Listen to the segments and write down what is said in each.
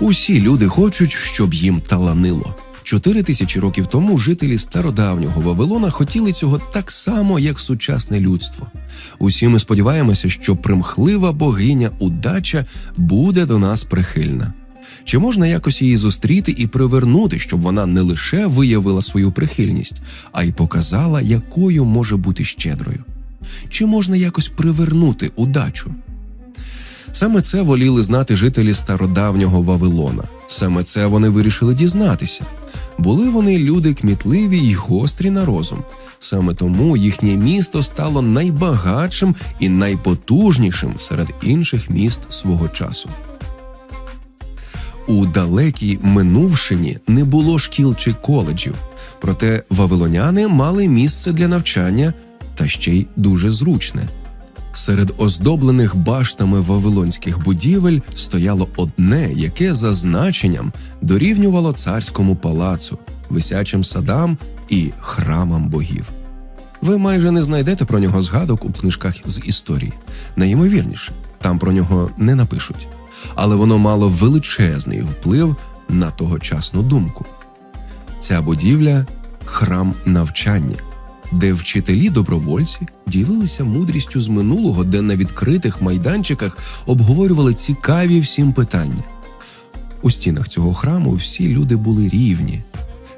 Усі люди хочуть, щоб їм таланило. Чотири тисячі років тому жителі стародавнього Вавилона хотіли цього так само, як сучасне людство. Усі ми сподіваємося, що примхлива богиня удача буде до нас прихильна. Чи можна якось її зустріти і привернути, щоб вона не лише виявила свою прихильність, а й показала, якою може бути щедрою? Чи можна якось привернути удачу? Саме це воліли знати жителі стародавнього Вавилона. Саме це вони вирішили дізнатися. Були вони люди кмітливі й гострі на розум. Саме тому їхнє місто стало найбагатшим і найпотужнішим серед інших міст свого часу. У далекій минувшині не було шкіл чи коледжів, проте вавилоняни мали місце для навчання та ще й дуже зручне. Серед оздоблених баштами вавилонських будівель стояло одне, яке за значенням дорівнювало царському палацу, висячим садам і храмам богів. Ви майже не знайдете про нього згадок у книжках з історії. Найімовірніше, там про нього не напишуть, але воно мало величезний вплив на тогочасну думку. Ця будівля храм навчання, де вчителі добровольці ділилися мудрістю з минулого, де на відкритих майданчиках обговорювали цікаві всім питання. У стінах цього храму всі люди були рівні.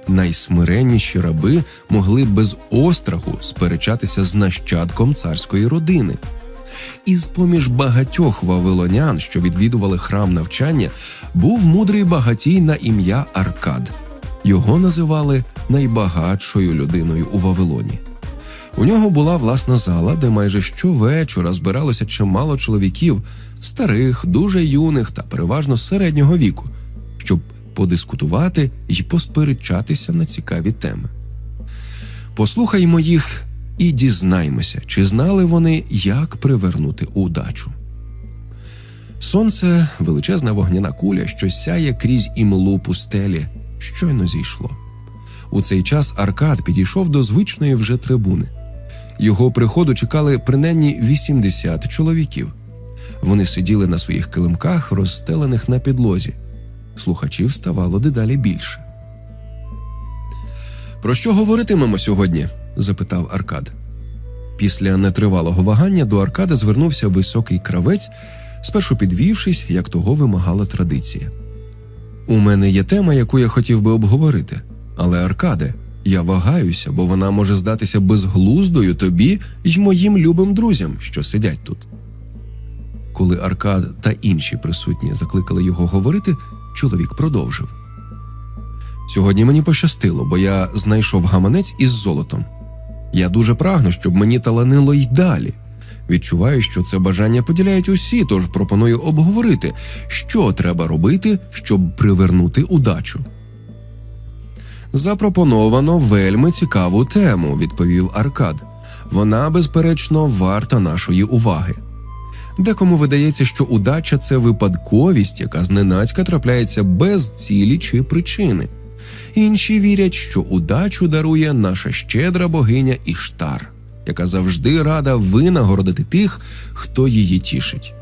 Найсмиренніші раби могли без остраху сперечатися з нащадком царської родини. Із поміж багатьох вавилонян, що відвідували храм навчання, був мудрий багатій на ім'я Аркад. Його називали найбагатшою людиною у Вавилоні. У нього була власна зала, де майже щовечора збиралося чимало чоловіків, старих, дуже юних та переважно середнього віку, щоб подискутувати й посперечатися на цікаві теми. Послухаймо їх і дізнаймося, чи знали вони, як привернути удачу. Сонце величезна вогняна куля, що сяє крізь імлу пустелі, щойно зійшло. У цей час Аркад підійшов до звичної вже трибуни. Його приходу чекали принаймні 80 чоловіків. Вони сиділи на своїх килимках, розстелених на підлозі. Слухачів ставало дедалі більше. Про що говоритимемо сьогодні? запитав Аркад. Після нетривалого вагання до Аркада звернувся високий кравець, спершу підвівшись, як того вимагала традиція. У мене є тема, яку я хотів би обговорити, але Аркаде, я вагаюся, бо вона може здатися безглуздою тобі й моїм любим друзям, що сидять тут. Коли Аркад та інші присутні закликали його говорити, чоловік продовжив. Сьогодні мені пощастило, бо я знайшов гаманець із золотом. Я дуже прагну, щоб мені таланило й далі. Відчуваю, що це бажання поділяють усі, тож пропоную обговорити, що треба робити, щоб привернути удачу. Запропоновано вельми цікаву тему, відповів Аркад. Вона, безперечно, варта нашої уваги. Декому видається, що удача це випадковість, яка зненацька трапляється без цілі чи причини. Інші вірять, що удачу дарує наша щедра богиня Іштар, яка завжди рада винагородити тих, хто її тішить.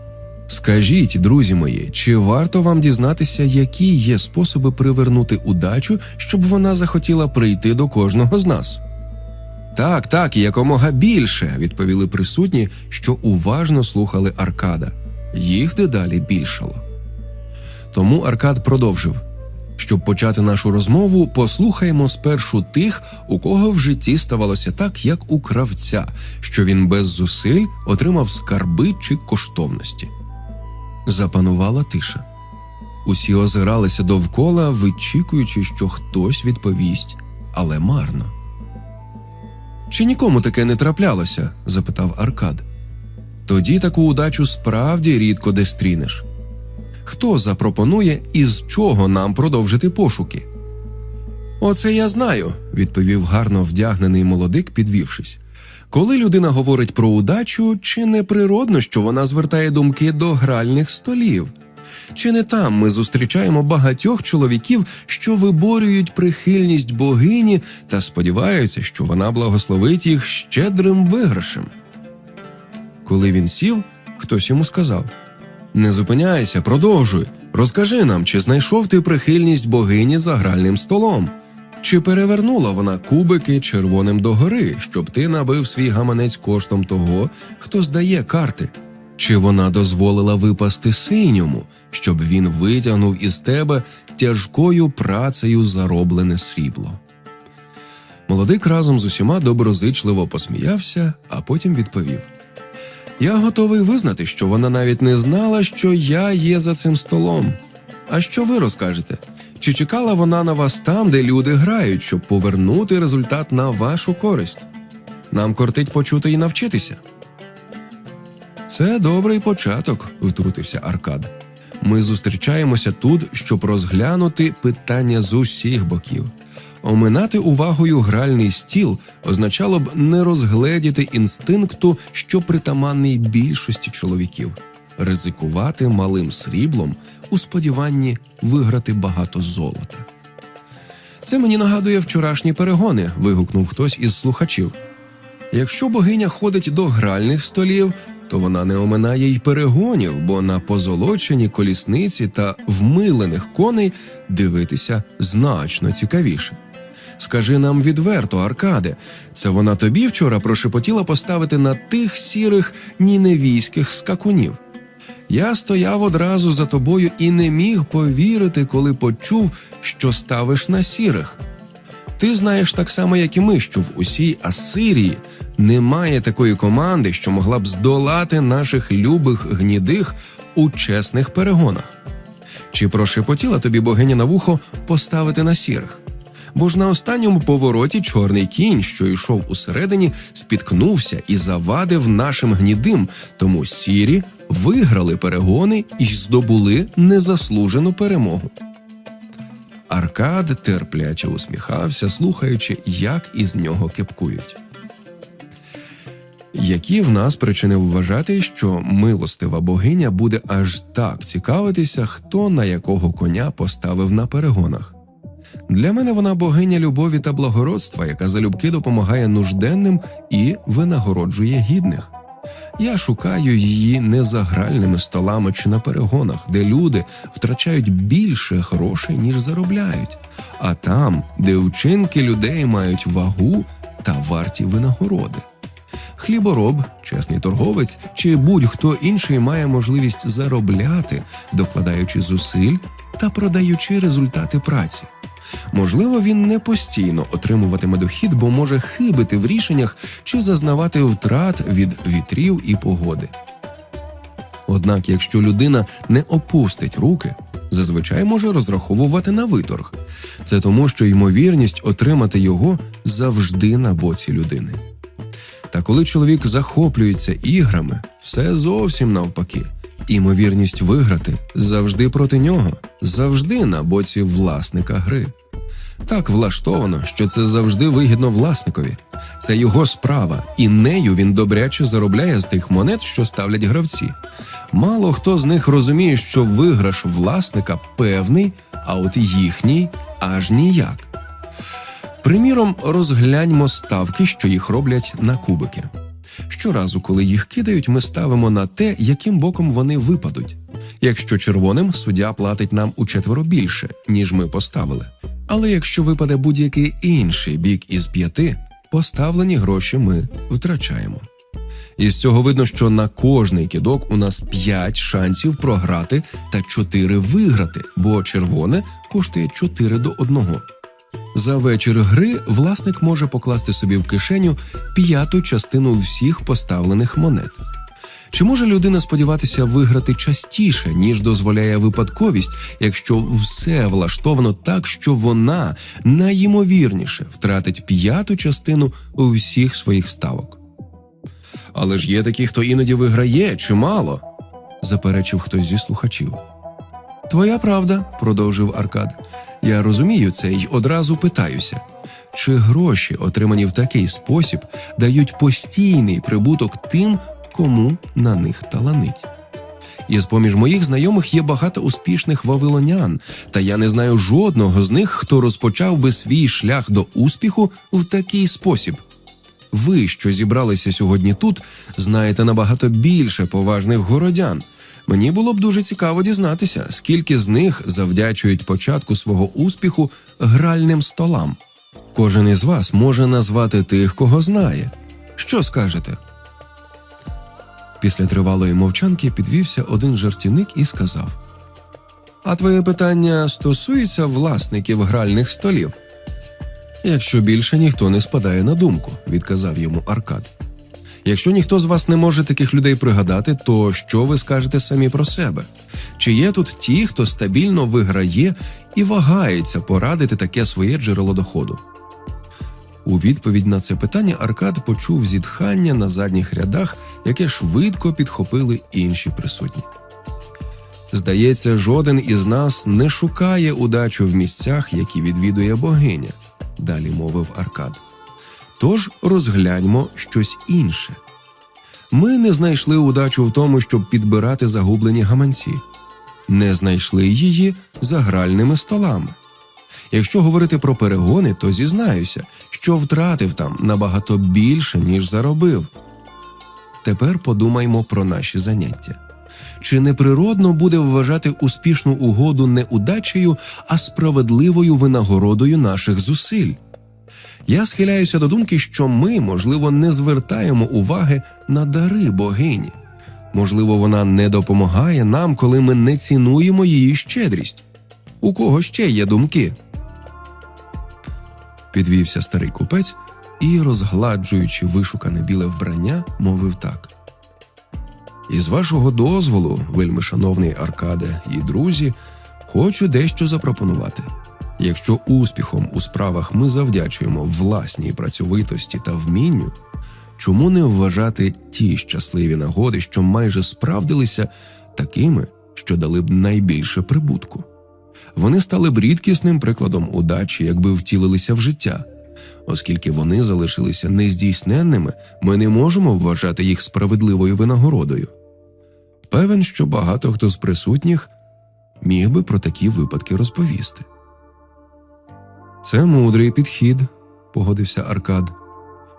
Скажіть, друзі мої, чи варто вам дізнатися, які є способи привернути удачу, щоб вона захотіла прийти до кожного з нас? Так, так, і якомога більше, відповіли присутні, що уважно слухали Аркада. Їх дедалі більшало. Тому Аркад продовжив. Щоб почати нашу розмову, послухаємо спершу тих, у кого в житті ставалося так, як у кравця, що він без зусиль отримав скарби чи коштовності. Запанувала тиша. Усі озиралися довкола, вичікуючи, що хтось відповість, але марно. Чи нікому таке не траплялося? запитав Аркад. Тоді таку удачу справді рідко де стрінеш. Хто запропонує і з чого нам продовжити пошуки? Оце я знаю, відповів гарно вдягнений молодик, підвівшись. Коли людина говорить про удачу, чи не природно, що вона звертає думки до гральних столів? Чи не там ми зустрічаємо багатьох чоловіків, що виборюють прихильність богині та сподіваються, що вона благословить їх щедрим виграшем? Коли він сів, хтось йому сказав: Не зупиняйся, продовжуй, Розкажи нам, чи знайшов ти прихильність богині за гральним столом? Чи перевернула вона кубики червоним догори, щоб ти набив свій гаманець коштом того, хто здає карти? Чи вона дозволила випасти синьому, щоб він витягнув із тебе тяжкою працею зароблене срібло? Молодик разом з усіма доброзичливо посміявся, а потім відповів: Я готовий визнати, що вона навіть не знала, що я є за цим столом. А що ви розкажете? Чи чекала вона на вас там, де люди грають, щоб повернути результат на вашу користь? Нам кортить почути і навчитися. Це добрий початок, втрутився Аркад. Ми зустрічаємося тут, щоб розглянути питання з усіх боків. Оминати увагою гральний стіл означало б не розгледіти інстинкту, що притаманний більшості чоловіків, ризикувати малим сріблом у сподіванні виграти багато золота. Це мені нагадує вчорашні перегони. вигукнув хтось із слухачів. Якщо богиня ходить до гральних столів, то вона не оминає й перегонів, бо на позолочені колісниці та вмилених коней дивитися значно цікавіше. Скажи нам відверто, Аркаде, це вона тобі вчора прошепотіла поставити на тих сірих ніневійських скакунів. Я стояв одразу за тобою і не міг повірити, коли почув, що ставиш на сірих. Ти знаєш так само, як і ми, що в усій Асирії немає такої команди, що могла б здолати наших любих гнідих у чесних перегонах. Чи прошепотіла тобі богиня на вухо поставити на сірих? Бо ж на останньому повороті чорний кінь, що йшов усередині, спіткнувся і завадив нашим гнідим, тому сірі виграли перегони і здобули незаслужену перемогу. Аркад терпляче усміхався, слухаючи, як із нього кепкують. Які в нас причини вважати, що милостива богиня буде аж так цікавитися, хто на якого коня поставив на перегонах? Для мене вона богиня любові та благородства, яка залюбки допомагає нужденним і винагороджує гідних. Я шукаю її не за гральними столами чи на перегонах, де люди втрачають більше грошей, ніж заробляють, а там, де вчинки людей мають вагу та варті винагороди. Хлібороб, чесний торговець чи будь-хто інший має можливість заробляти, докладаючи зусиль та продаючи результати праці. Можливо, він не постійно отримуватиме дохід, бо може хибити в рішеннях чи зазнавати втрат від вітрів і погоди. Однак, якщо людина не опустить руки, зазвичай може розраховувати на виторг. Це тому, що ймовірність отримати його завжди на боці людини. Та коли чоловік захоплюється іграми, все зовсім навпаки. Імовірність виграти завжди проти нього, завжди на боці власника гри. Так влаштовано, що це завжди вигідно власникові. Це його справа, і нею він добряче заробляє з тих монет, що ставлять гравці. Мало хто з них розуміє, що виграш власника певний, а от їхній аж ніяк. Приміром, розгляньмо ставки, що їх роблять на кубики. Щоразу, коли їх кидають, ми ставимо на те, яким боком вони випадуть. Якщо червоним, суддя платить нам учетверо більше, ніж ми поставили. Але якщо випаде будь-який інший бік із п'яти, поставлені гроші ми втрачаємо. Із цього видно, що на кожний кидок у нас 5 шансів програти та 4 виграти, бо червоне коштує 4 до 1. За вечір гри власник може покласти собі в кишеню п'яту частину всіх поставлених монет. Чи може людина сподіватися виграти частіше, ніж дозволяє випадковість, якщо все влаштовано так, що вона найімовірніше втратить п'яту частину всіх своїх ставок? Але ж є такі, хто іноді виграє чимало, заперечив хтось зі слухачів. Твоя правда, продовжив Аркад. Я розумію це й одразу питаюся. Чи гроші, отримані в такий спосіб, дають постійний прибуток тим, кому на них таланить? Із поміж моїх знайомих є багато успішних вавилонян, та я не знаю жодного з них, хто розпочав би свій шлях до успіху в такий спосіб. Ви, що зібралися сьогодні тут, знаєте набагато більше поважних городян. Мені було б дуже цікаво дізнатися, скільки з них завдячують початку свого успіху гральним столам. Кожен із вас може назвати тих, кого знає. Що скажете? Після тривалої мовчанки підвівся один жартівник і сказав: А твоє питання стосується власників гральних столів? Якщо більше ніхто не спадає на думку, відказав йому Аркад. Якщо ніхто з вас не може таких людей пригадати, то що ви скажете самі про себе? Чи є тут ті, хто стабільно виграє і вагається порадити таке своє джерело доходу? У відповідь на це питання Аркад почув зітхання на задніх рядах, яке швидко підхопили інші присутні. Здається, жоден із нас не шукає удачу в місцях, які відвідує богиня, далі мовив Аркад. Тож розгляньмо щось інше. Ми не знайшли удачу в тому, щоб підбирати загублені гаманці, не знайшли її за гральними столами. Якщо говорити про перегони, то зізнаюся, що втратив там набагато більше, ніж заробив. Тепер подумаймо про наші заняття. Чи неприродно буде вважати успішну угоду не удачею, а справедливою винагородою наших зусиль? Я схиляюся до думки, що ми, можливо, не звертаємо уваги на дари богині. Можливо, вона не допомагає нам, коли ми не цінуємо її щедрість. У кого ще є думки? Підвівся старий купець і, розгладжуючи вишукане біле вбрання, мовив так. Із вашого дозволу, вельми шановний Аркаде і друзі, хочу дещо запропонувати. Якщо успіхом у справах ми завдячуємо власній працьовитості та вмінню, чому не вважати ті щасливі нагоди, що майже справдилися такими, що дали б найбільше прибутку? Вони стали б рідкісним прикладом удачі, якби втілилися в життя. Оскільки вони залишилися нездійсненними, ми не можемо вважати їх справедливою винагородою. Певен, що багато хто з присутніх міг би про такі випадки розповісти. Це мудрий підхід, погодився Аркад.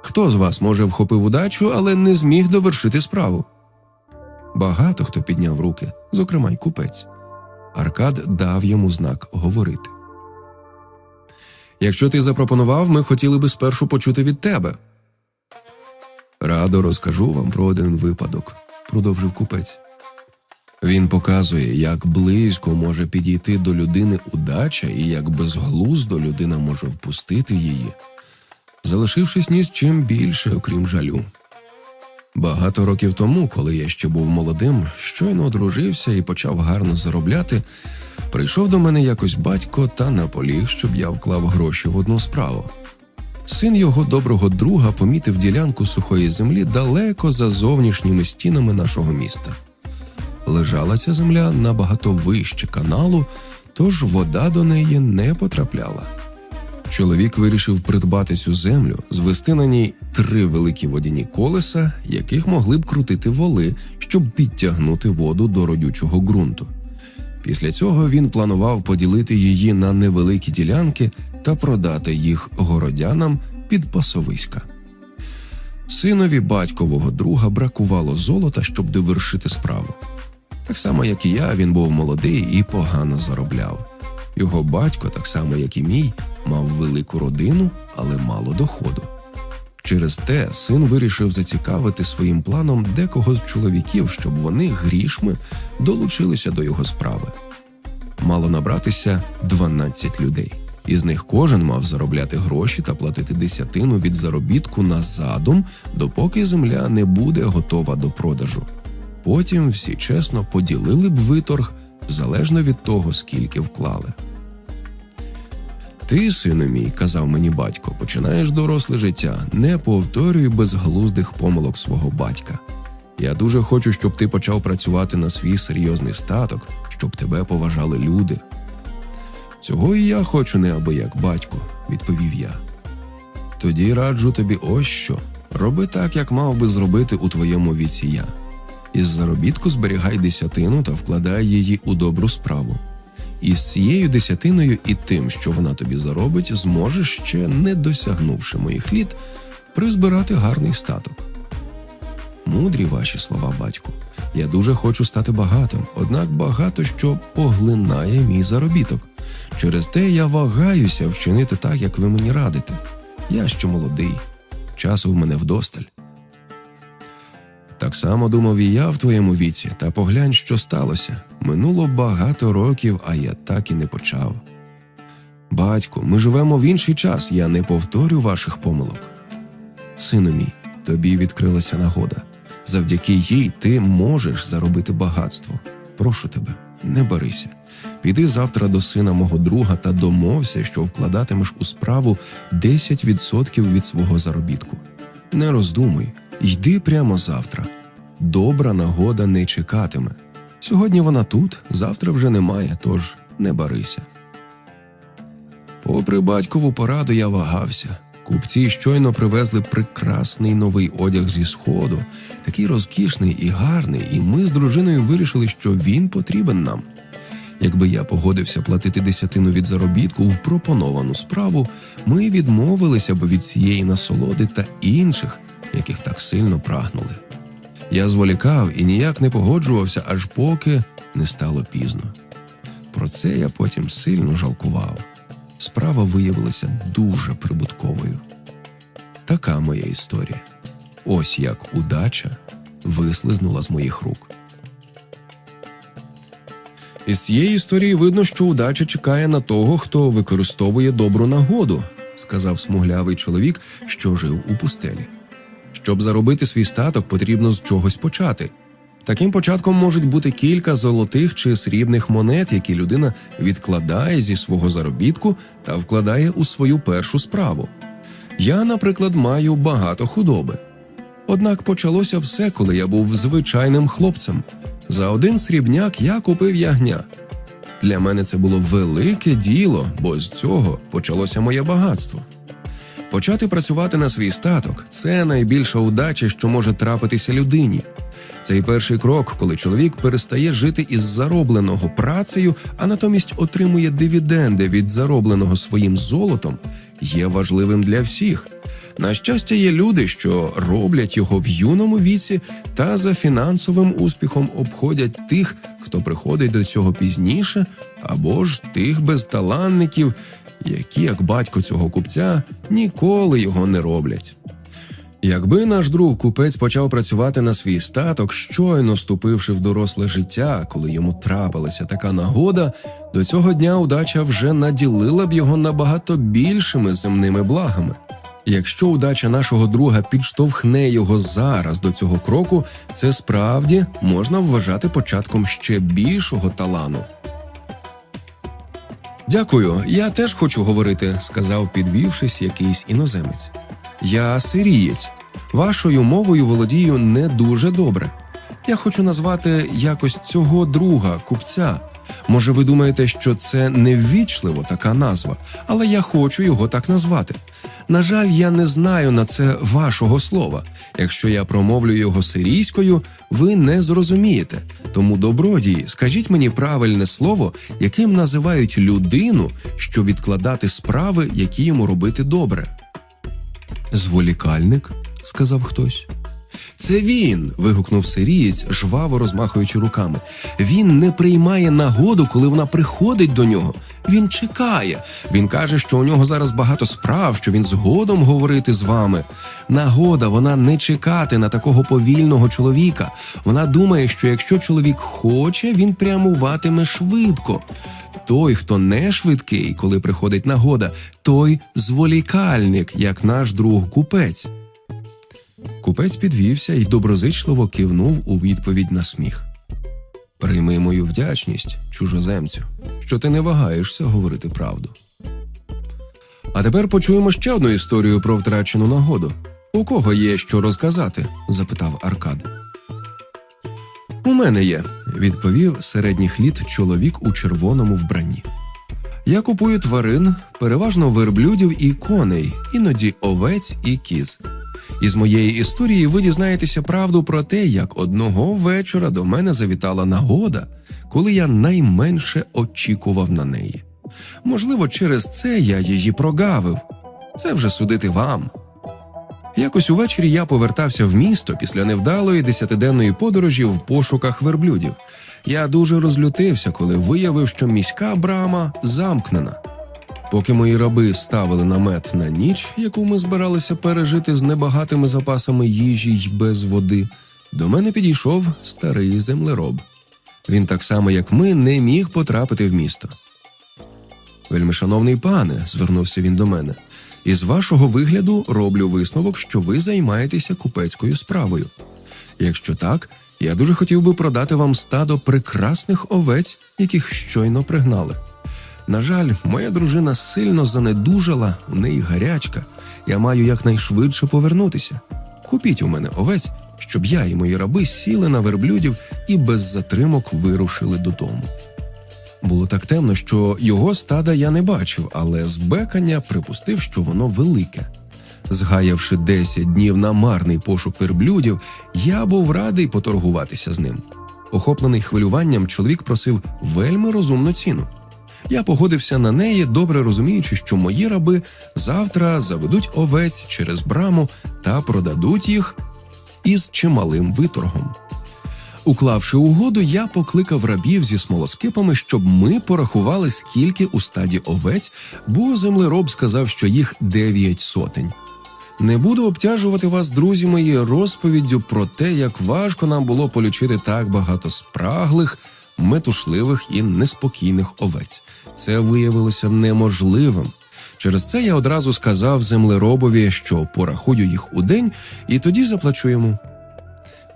Хто з вас може вхопив удачу, але не зміг довершити справу? Багато хто підняв руки, зокрема й купець. Аркад дав йому знак говорити. Якщо ти запропонував, ми хотіли би спершу почути від тебе. Радо розкажу вам про один випадок, продовжив купець. Він показує, як близько може підійти до людини удача і як безглуздо людина може впустити її, залишившись ні з чим більше, окрім жалю. Багато років тому, коли я ще був молодим, щойно одружився і почав гарно заробляти, прийшов до мене якось батько та наполіг, щоб я вклав гроші в одну справу. Син його доброго друга помітив ділянку сухої землі далеко за зовнішніми стінами нашого міста. Лежала ця земля набагато вище каналу, тож вода до неї не потрапляла. Чоловік вирішив придбати цю землю, звести на ній три великі водяні колеса, яких могли б крутити воли, щоб підтягнути воду до родючого ґрунту. Після цього він планував поділити її на невеликі ділянки та продати їх городянам під пасовиська. Синові батькового друга бракувало золота, щоб довершити справу. Так само, як і я, він був молодий і погано заробляв. Його батько, так само як і мій, мав велику родину, але мало доходу. Через те син вирішив зацікавити своїм планом декого з чоловіків, щоб вони грішми долучилися до його справи. Мало набратися 12 людей. Із них кожен мав заробляти гроші та платити десятину від заробітку на задум, допоки земля не буде готова до продажу. Потім всі чесно поділили б виторг залежно від того, скільки вклали. Ти, сину мій, казав мені батько, починаєш доросле життя, не повторюй безглуздих помилок свого батька. Я дуже хочу, щоб ти почав працювати на свій серйозний статок, щоб тебе поважали люди. Цього і я хочу неабияк, батько, відповів я. Тоді раджу тобі ось що. Роби так, як мав би зробити у твоєму віці я. Із заробітку зберігай десятину та вкладай її у добру справу. І з цією десятиною і тим, що вона тобі заробить, зможеш ще, не досягнувши моїх літ, призбирати гарний статок. Мудрі ваші слова, батьку. Я дуже хочу стати багатим, однак багато що поглинає мій заробіток. Через те я вагаюся вчинити так, як ви мені радите. Я ще молодий, часу в мене вдосталь. Так само думав і я в твоєму віці, та поглянь, що сталося. Минуло багато років, а я так і не почав. Батьку, ми живемо в інший час, я не повторю ваших помилок. Сину мій, тобі відкрилася нагода. Завдяки їй ти можеш заробити багатство. Прошу тебе, не барися. Піди завтра до сина мого друга та домовся, що вкладатимеш у справу 10% від свого заробітку. Не роздумуй, йди прямо завтра. Добра нагода не чекатиме. Сьогодні вона тут, завтра вже немає, тож не барися. Попри батькову пораду, я вагався. Купці щойно привезли прекрасний новий одяг зі сходу, такий розкішний і гарний, і ми з дружиною вирішили, що він потрібен нам. Якби я погодився платити десятину від заробітку в пропоновану справу, ми відмовилися б від цієї насолоди та інших, яких так сильно прагнули. Я зволікав і ніяк не погоджувався, аж поки не стало пізно. Про це я потім сильно жалкував. Справа виявилася дуже прибутковою. Така моя історія. Ось як удача вислизнула з моїх рук. Із цієї історії видно, що удача чекає на того, хто використовує добру нагоду, сказав смуглявий чоловік, що жив у пустелі. Щоб заробити свій статок, потрібно з чогось почати. Таким початком можуть бути кілька золотих чи срібних монет, які людина відкладає зі свого заробітку та вкладає у свою першу справу. Я, наприклад, маю багато худоби. Однак почалося все, коли я був звичайним хлопцем. За один срібняк я купив ягня. Для мене це було велике діло, бо з цього почалося моє багатство. Почати працювати на свій статок це найбільша удача, що може трапитися людині. Цей перший крок, коли чоловік перестає жити із заробленого працею, а натомість отримує дивіденди від заробленого своїм золотом, є важливим для всіх. На щастя, є люди, що роблять його в юному віці та за фінансовим успіхом обходять тих, хто приходить до цього пізніше, або ж тих безталанників, які, як батько цього купця, ніколи його не роблять. Якби наш друг купець почав працювати на свій статок, щойно вступивши в доросле життя, коли йому трапилася така нагода, до цього дня удача вже наділила б його набагато більшими земними благами. Якщо удача нашого друга підштовхне його зараз до цього кроку, це справді можна вважати початком ще більшого талану. Дякую, я теж хочу говорити, сказав, підвівшись якийсь іноземець. Я сирієць. Вашою мовою володію не дуже добре. Я хочу назвати якось цього друга, купця. Може, ви думаєте, що це неввічливо така назва, але я хочу його так назвати. На жаль, я не знаю на це вашого слова. Якщо я промовлю його сирійською, ви не зрозумієте. Тому, добродії, скажіть мені правильне слово, яким називають людину, що відкладати справи, які йому робити добре. Зволікальник, сказав хтось. Це він. вигукнув сирієць, жваво розмахуючи руками. Він не приймає нагоду, коли вона приходить до нього. Він чекає. Він каже, що у нього зараз багато справ, що він згодом говорити з вами. Нагода, вона не чекати на такого повільного чоловіка. Вона думає, що якщо чоловік хоче, він прямуватиме швидко. Той, хто не швидкий, коли приходить нагода, той зволікальник, як наш друг купець. Купець підвівся і доброзичливо кивнув у відповідь на сміх. Прийми мою вдячність, чужоземцю, що ти не вагаєшся говорити правду. А тепер почуємо ще одну історію про втрачену нагоду. У кого є що розказати? запитав Аркад. У мене є, відповів середніх літ чоловік у червоному вбранні. Я купую тварин, переважно верблюдів і коней, іноді овець і кіз. Із моєї історії ви дізнаєтеся правду про те, як одного вечора до мене завітала нагода, коли я найменше очікував на неї. Можливо, через це я її прогавив. Це вже судити вам. Якось увечері я повертався в місто після невдалої десятиденної подорожі в пошуках верблюдів. Я дуже розлютився, коли виявив, що міська брама замкнена. Поки мої раби ставили намет на ніч, яку ми збиралися пережити з небагатими запасами їжі й без води, до мене підійшов старий землероб. Він так само, як ми, не міг потрапити в місто. Вельмишановний пане, звернувся він до мене, із вашого вигляду роблю висновок, що ви займаєтеся купецькою справою. Якщо так, я дуже хотів би продати вам стадо прекрасних овець, яких щойно пригнали. На жаль, моя дружина сильно занедужала, у неї гарячка. Я маю якнайшвидше повернутися. Купіть у мене овець, щоб я і мої раби сіли на верблюдів і без затримок вирушили додому. Було так темно, що його стада я не бачив, але з бекання припустив, що воно велике. Згаявши 10 днів на марний пошук верблюдів, я був радий поторгуватися з ним. Охоплений хвилюванням, чоловік просив вельми розумну ціну. Я погодився на неї, добре розуміючи, що мої раби завтра заведуть овець через браму та продадуть їх із чималим виторгом. Уклавши угоду, я покликав рабів зі смолоскипами, щоб ми порахували, скільки у стаді овець, бо землероб сказав, що їх дев'ять сотень. Не буду обтяжувати вас, друзі мої, розповіддю про те, як важко нам було полічити так багато спраглих, метушливих і неспокійних овець. Це виявилося неможливим. Через це я одразу сказав землеробові, що порахую їх у день, і тоді заплачу йому.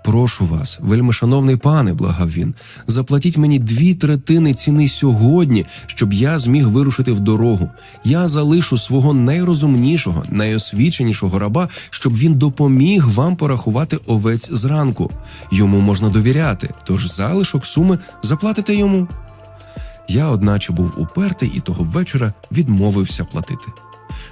Прошу вас, вельмишановний пане, благав він, заплатіть мені дві третини ціни сьогодні, щоб я зміг вирушити в дорогу. Я залишу свого найрозумнішого, найосвіченішого раба, щоб він допоміг вам порахувати овець зранку. Йому можна довіряти, тож залишок суми заплатите йому. Я, одначе, був упертий і того вечора відмовився платити.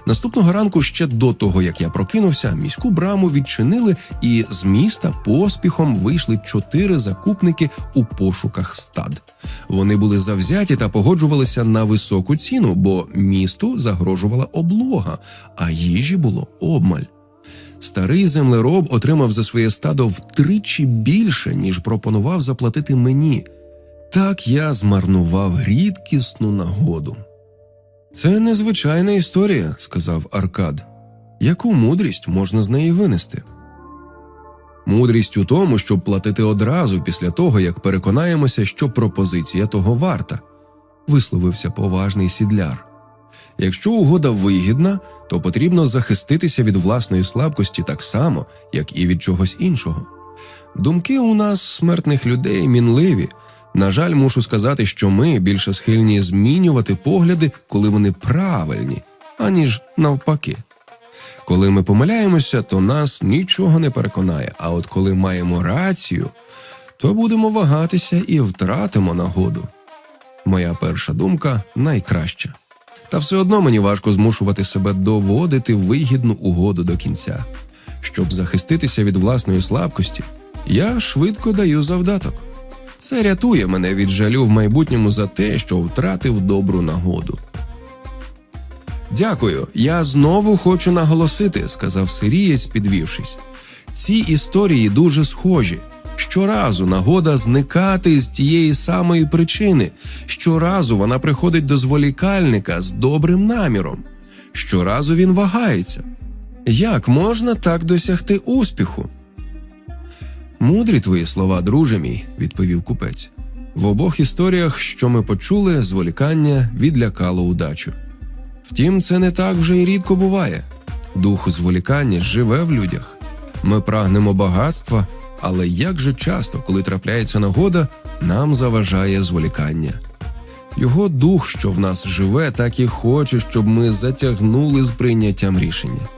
Наступного ранку, ще до того як я прокинувся, міську браму відчинили, і з міста поспіхом вийшли чотири закупники у пошуках стад. Вони були завзяті та погоджувалися на високу ціну, бо місту загрожувала облога, а їжі було обмаль. Старий землероб отримав за своє стадо втричі більше, ніж пропонував заплатити мені. Так я змарнував рідкісну нагоду. Це незвичайна історія, сказав Аркад. Яку мудрість можна з неї винести? Мудрість у тому, щоб платити одразу після того, як переконаємося, що пропозиція того варта, висловився поважний сідляр. Якщо угода вигідна, то потрібно захиститися від власної слабкості так само, як і від чогось іншого. Думки у нас, смертних людей, мінливі. На жаль, мушу сказати, що ми більше схильні змінювати погляди, коли вони правильні, аніж навпаки. Коли ми помиляємося, то нас нічого не переконає. А от коли маємо рацію, то будемо вагатися і втратимо нагоду. Моя перша думка найкраща. Та все одно мені важко змушувати себе доводити вигідну угоду до кінця. Щоб захиститися від власної слабкості, я швидко даю завдаток. Це рятує мене від жалю в майбутньому за те, що втратив добру нагоду. Дякую, я знову хочу наголосити, сказав сирієць, підвівшись. Ці історії дуже схожі. Щоразу нагода зникати з тієї самої причини. Щоразу вона приходить до зволікальника з добрим наміром. Щоразу він вагається. Як можна так досягти успіху? Мудрі твої слова, друже мій, відповів купець. В обох історіях, що ми почули, зволікання відлякало удачу. Втім, це не так вже й рідко буває. Дух зволікання живе в людях. Ми прагнемо багатства, але як же часто, коли трапляється нагода, нам заважає зволікання. Його дух, що в нас живе, так і хоче, щоб ми затягнули з прийняттям рішення.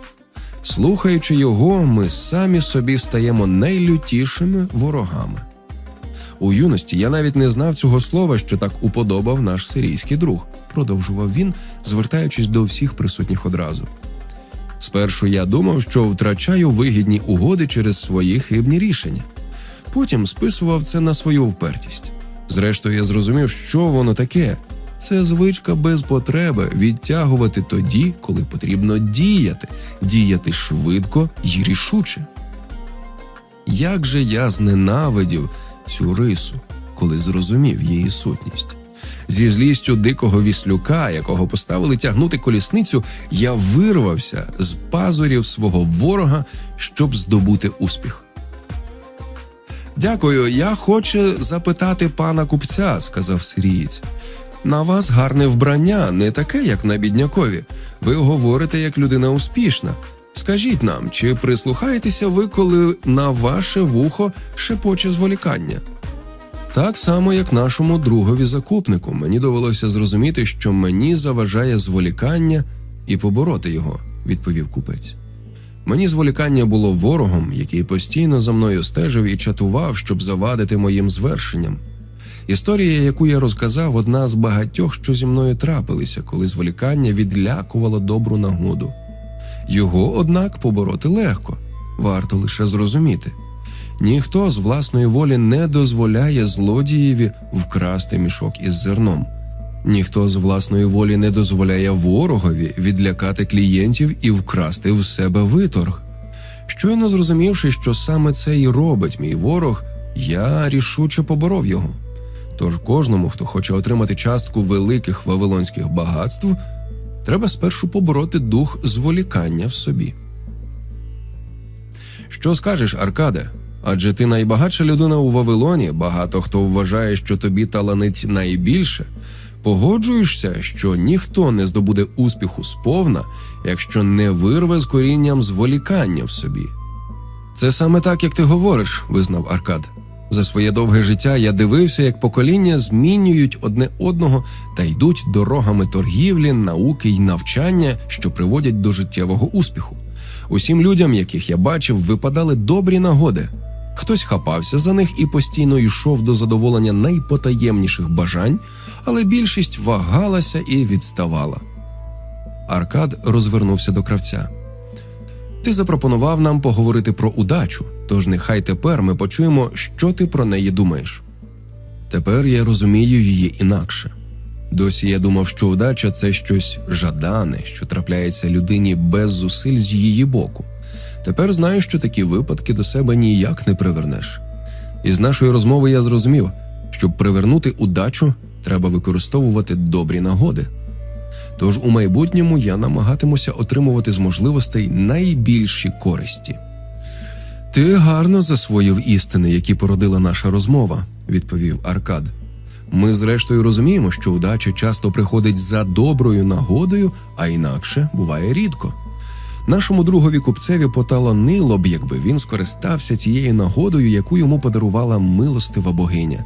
Слухаючи його, ми самі собі стаємо найлютішими ворогами. У юності я навіть не знав цього слова, що так уподобав наш сирійський друг, продовжував він, звертаючись до всіх присутніх одразу. Спершу я думав, що втрачаю вигідні угоди через свої хибні рішення. Потім списував це на свою впертість. Зрештою, я зрозумів, що воно таке. Це звичка без потреби відтягувати тоді, коли потрібно діяти, діяти швидко й рішуче. Як же я зненавидів цю рису, коли зрозумів її сутність. Зі злістю дикого віслюка, якого поставили тягнути колісницю, я вирвався з пазурів свого ворога, щоб здобути успіх. Дякую, я хочу запитати пана купця, сказав сирієць. На вас гарне вбрання, не таке, як на біднякові. Ви говорите як людина успішна. Скажіть нам, чи прислухаєтеся ви, коли на ваше вухо шепоче зволікання? Так само, як нашому другові закупнику, мені довелося зрозуміти, що мені заважає зволікання і побороти його, відповів купець. Мені зволікання було ворогом, який постійно за мною стежив і чатував, щоб завадити моїм звершенням. Історія, яку я розказав, одна з багатьох, що зі мною трапилися, коли зволікання відлякувало добру нагоду. Його, однак, побороти легко, варто лише зрозуміти. Ніхто з власної волі не дозволяє злодієві вкрасти мішок із зерном. Ніхто з власної волі не дозволяє ворогові відлякати клієнтів і вкрасти в себе виторг. Щойно зрозумівши, що саме це і робить мій ворог, я рішуче поборов його. Тож кожному, хто хоче отримати частку великих вавилонських багатств, треба спершу побороти дух зволікання в собі. Що скажеш, Аркаде? Адже ти найбагатша людина у Вавилоні, багато хто вважає, що тобі таланить найбільше. Погоджуєшся, що ніхто не здобуде успіху сповна, якщо не вирве з корінням зволікання в собі. Це саме так, як ти говориш, визнав Аркад. За своє довге життя я дивився, як покоління змінюють одне одного та йдуть дорогами торгівлі, науки й навчання, що приводять до життєвого успіху. Усім людям, яких я бачив, випадали добрі нагоди. Хтось хапався за них і постійно йшов до задоволення найпотаємніших бажань, але більшість вагалася і відставала. Аркад розвернувся до кравця. Ти запропонував нам поговорити про удачу, тож нехай тепер ми почуємо, що ти про неї думаєш. Тепер я розумію її інакше. Досі я думав, що удача це щось жадане, що трапляється людині без зусиль з її боку. Тепер знаю, що такі випадки до себе ніяк не привернеш. Із нашої розмови я зрозумів, щоб привернути удачу, треба використовувати добрі нагоди. Тож у майбутньому я намагатимуся отримувати з можливостей найбільші користі. Ти гарно засвоїв істини, які породила наша розмова, відповів Аркад. Ми, зрештою, розуміємо, що удача часто приходить за доброю нагодою, а інакше буває рідко. Нашому другові купцеві поталанило б, якби він скористався цією нагодою, яку йому подарувала милостива богиня.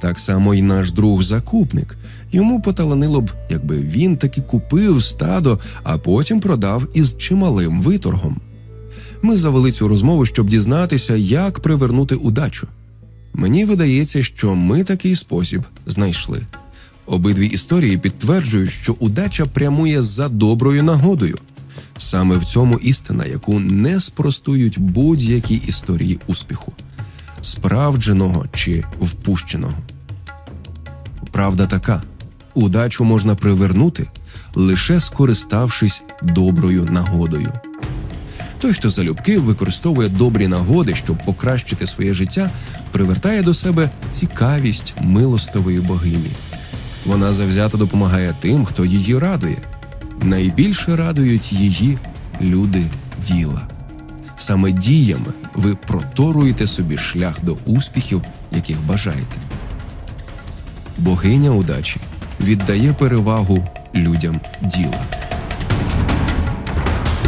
Так само й наш друг закупник. Йому поталанило б, якби він таки купив стадо, а потім продав із чималим виторгом. Ми завели цю розмову, щоб дізнатися, як привернути удачу. Мені видається, що ми такий спосіб знайшли. Обидві історії підтверджують, що удача прямує за доброю нагодою. Саме в цьому істина, яку не спростують будь-які історії успіху, справдженого чи впущеного. Правда така: удачу можна привернути, лише скориставшись доброю нагодою. Той, хто залюбки використовує добрі нагоди, щоб покращити своє життя, привертає до себе цікавість милостивої богині. Вона завзято допомагає тим, хто її радує. Найбільше радують її люди діла. Саме діями ви проторуєте собі шлях до успіхів, яких бажаєте. Богиня удачі віддає перевагу людям діла.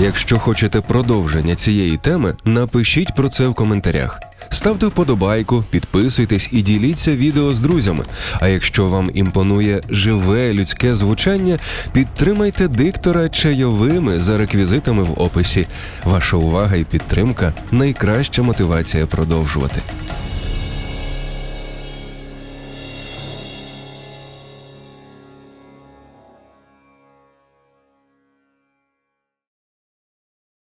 Якщо хочете продовження цієї теми, напишіть про це в коментарях. Ставте вподобайку, підписуйтесь і діліться відео з друзями. А якщо вам імпонує живе людське звучання, підтримайте диктора чайовими за реквізитами в описі. Ваша увага і підтримка найкраща мотивація продовжувати.